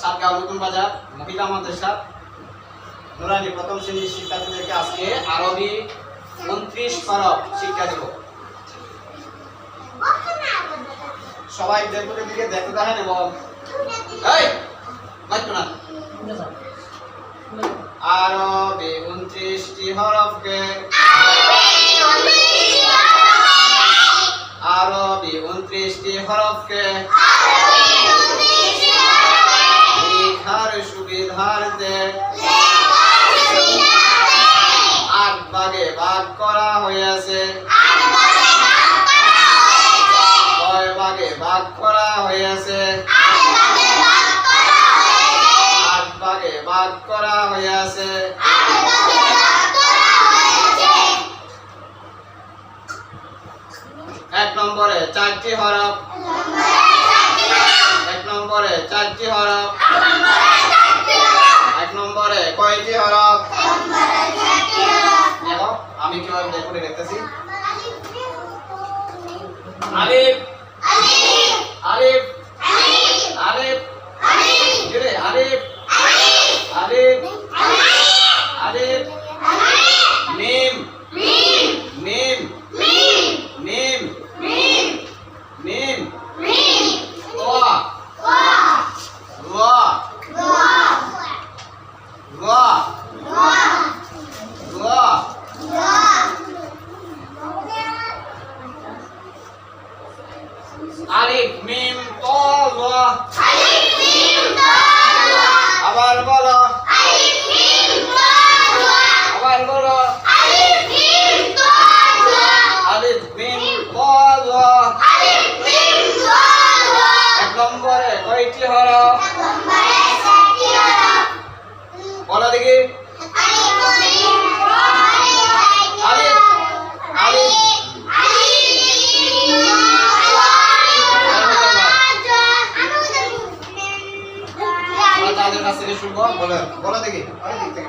সাতগাঁও নতুন বাজার, মহিলা মাদ্রাসা। নুরানি প্রথম শ্রেণির শিক্ষার্থীদেরকে আজকে আরবি উনত্রিশ হরফ শিক্ষা দেব। সবাই দেখতে দিকে দেখতে দেখেন এবং আরবি উনত্রিশটি হরফকে আরবি উনত্রিশটি হরফকে সুবিধার্থে আট ভাগে ভাগ করা হয়েছে। কয় ভাগে ভাগ করা হয়েছে। আট ভাগে ভাগ করা হয়েছে। এক নম্বরে চারটি হরফ। এক নম্বরে চারটি হরফ এক নম্বরে কয়টি হরফ দেখো আমি কীভাবে বের করে দেখতেছি আলিফ। আলিফ। আলিফ। একটি হরফ বলো দেখি। আচ্ছা, তাদের কাছ থেকে শুনব। বলো বলো দেখি। অনেক দিক থেকে